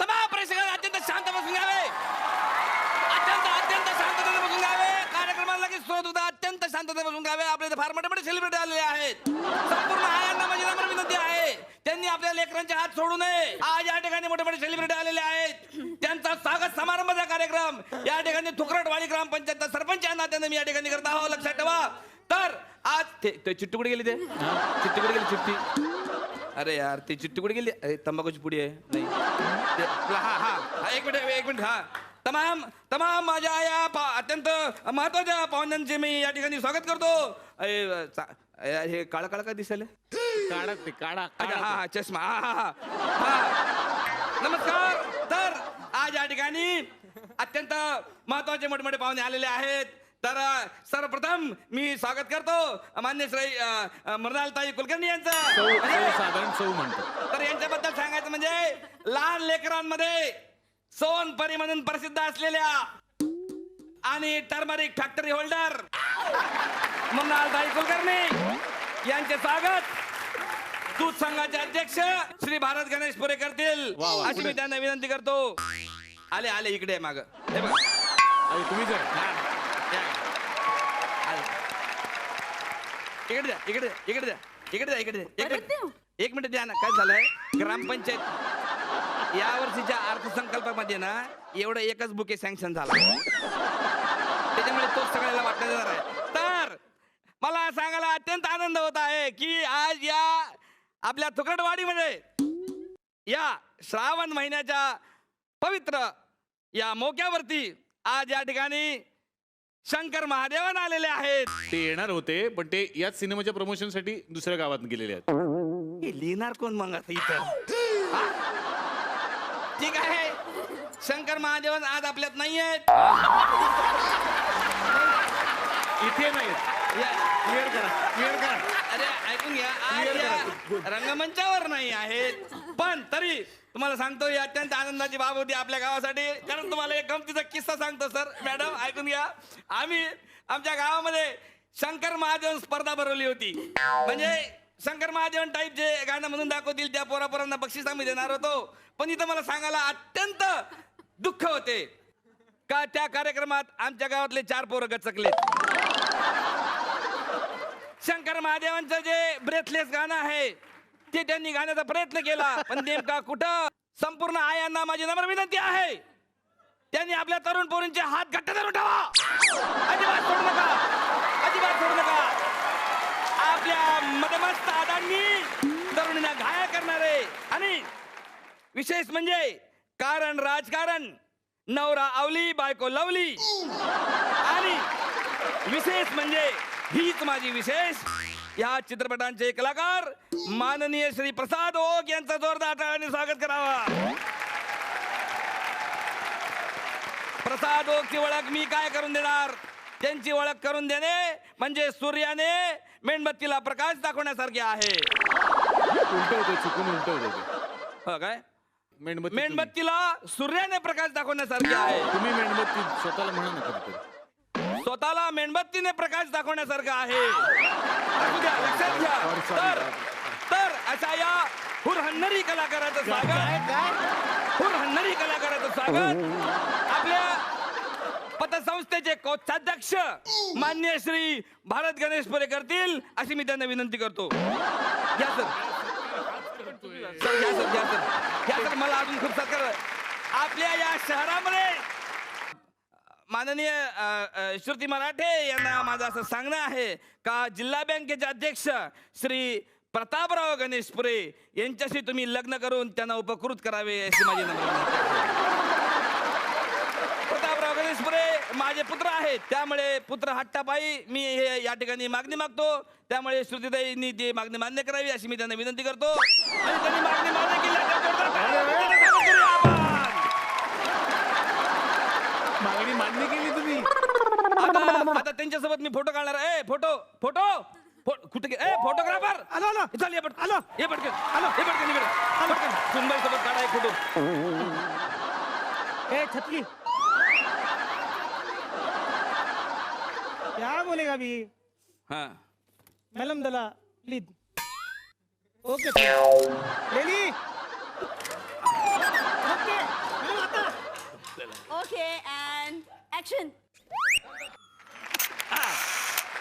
तमाम प्रेक्षकांना अत्यंत शांत बसून घ्यावे. अत्यंत अत्यंत शांततेने बसून घ्यावे. कार्यक्रमाला लगेच सुरुवात होता. अत्यंत शांततेने बसून घ्यावे. आपले फार मोठे मोठे सेलिब्रिटी आलेले आहेत. संपूर्ण आयांना माझी नम्र विनंती आहे. त्यांनी आपल्या लेकरांचे हात सोडू नये. आज या ठिकाणी मोठे मोठे सेलिब्रिटी आलेले आहेत. त्यांचा स्वागत समारंभाचा कार्यक्रम. या ठिकाणी थुकरटवाडी ग्रामपंचायत सरपंच या नात्याने मी या ठिकाणी करत आहो लक्षात ठेवा. तर आज ते ते कुठे गेली ते? चिट्टी कुठे गेली चिट्टी? अरे यार ती चिट्टी कुठे गेली? अरे तंबाखूची पुडी आहे. नाही. ते हा हा. हा, एक मिनिट एक मिनिट हा. तमाम तमाम माझ्या या पा- अत्यंत महत्त्वाच्या पाहुण्यांचे मी या ठिकाणी स्वागत करतो. अरे, चा- अरे, हे काळा काळा काय दिसेल काढा ते काढा अच्छा हा हा चष्मा हा हा हा. हा. नमस्कार. तर आज या ठिकाणी अत्यंत महत्त्वाचे मोठे मोठे पाहुणे आलेले आहेत. तर सर्वप्रथम मी स्वागत करतो मान्य श्री मृणालताई कुलकर्णी यांचं. साधारण सौ म्हणतो. तर यांच्याबद्दल सांगायचं म्हणजे लहान लेकरांमध्ये सोनपरी म्हणून प्रसिद्ध असलेल्या आणि टर्मरिक फॅक्टरी होल्डर मृणालताई कुलकर्णी यांचे स्वागत. दूध संघाचे अध्यक्ष श्री भारत गणेश पुरे करतील अशी मी. त्यांना विनंती करतो. आले आले इकडे माग. हे बघ. तुम्ही जर हा, या. आले. इकडे द्या इकडे द्या इकडे द्या इकडे द्या इकडे द्या. एक परत देऊ? मिनिट एक मिनिट द्या ना काय झालंय? ग्रामपंचायत. या वर्षीच्या अर्थसंकल्पामध्ये ना एवढं एकच बुके सँक्शन झाला. त्याच्यामुळे तोच सगळ्याला वाटण्यात येणार आहे तर मला सांगायला अत्यंत आनंद होत आहे की आज या आपल्या तुकडवाडीमध्ये या श्रावण महिन्याच्या पवित्र या मोक्यावरती आज या ठिकाणी शंकर महादेवन आलेले आहेत. ते येणार होते पण ते याच सिनेमाच्या प्रमोशनसाठी दुसऱ्या गावात गेलेले आहेत. हे लिहिणार कोण मग आता इथं? हा? ठीक आहे. शंकर महादेवन आज आपल्यात नाही आहेत इथे नाही क्लिअर करा क्लिअर करा. अरे ऐकून घ्या. आज या रंगमंचावर नाही आहेत. पण तरी तुम्हाला सांगतो ही अत्यंत आनंदाची बाब होती आपल्या गावासाठी. कारण तुम्हाला एक गमतीचा किस्सा सांगतो सर मॅडम ऐकून घ्या. आम्ही आमच्या गावामध्ये शंकर महादेवन स्पर्धा भरवली होती. म्हणजे शंकर महादेवन टाईप जे गाणं म्हणून दाखवतील त्या पोरापोरांना बक्षीस आम्ही देणार होतो. पण इथं मला सांगायला अत्यंत दुःख होते. का त्या कार्यक्रमात आमच्या गावातले चार पोरं गचकले शंकर महादेवांचं जे ब्रेथलेस गाणं आहे ते त्यांनी गाण्याचा प्रयत्न केला पण नेमका कुठं? संपूर्ण आयांना माझी नम्र विनंती आहे. त्यांनी आपल्या तरुण पोरींचे हात घट्ट धरून ठेवा. अजिबात सोडू नका. अजिबात सोडू नका. आपल्या मदमस्त आदांनी तरुणींना घायल करणारे आणि विशेष म्हणजे कारण राजकारण नवरा आवली बायको लवली. आणि विशेष म्हणजे हीच माझी विशेष या चित्रपटांचे कलाकार माननीय श्री प्रसाद ओक यांचं जोरदार टाळ्याने स्वागत करावा. प्रसाद ओकची ओळख मी काय करून देणार? त्यांची ओळख करून देणे म्हणजे सूर्याने मेणबत्तीला प्रकाश दाखवण्यासारखे आहे. चुकून हो काय? मेणबत्ती मेणबत्तीला सूर्याने प्रकाश दाखवण्यासारखे आहे. तुम्ही- मेणबत्ती स्वतःला म्हणा स्वतःला मेणबत्तीने प्रकाश दाखवण्यासारखं आहे. असू द्या, लक्षात घ्या. तर तर अशा या हुरहन्नरी कलाकाराचं स्वागत. हुरहन्नरी कलाकाराचं स्वागत. आपल्या पतसंस्थेचे कोषाध्यक्ष मान्य श्री भारत गणेश पुरे करतील अशी मी त्यांना विनंती करतो. घ्या सर. सर घ्या सर घ्या सर. घ्या सर मला अजून खूप सत्कार. आपल्या या शहरामध्ये माननीय श्रुती मराठे यांना माझं असं सांगणं आहे का जिल्हा बँकेचे अध्यक्ष श्री प्रतापराव गणेशपुरे यांच्याशी तुम्ही लग्न करून त्यांना उपकृत करावे अशी माझी प्रतापराव गणेशपुरे माझे पुत्र आहेत त्यामुळे पुत्र हट्टापायी मी हे या ठिकाणी मागणी मागतो. त्यामुळे श्रुतीताईंनी ती मागणी मान्य करावी अशी मी त्यांना विनंती करतो. आणि त्यांनी मागणी मान्य केली फोटो काढणार आहे. Photo photo. कुठे ए फोटोग्राफर. आलो आलो चल ये पट आलो. ये पटकन. आलो हे पटकन इकडे पटकन. सुनबाई सोबत काढा एक फोटो. ए छतली क्या बोलेगा अभी? हा. मैलम दला प्लीज ओके ले ली ओके ओके अँड ऍक्शन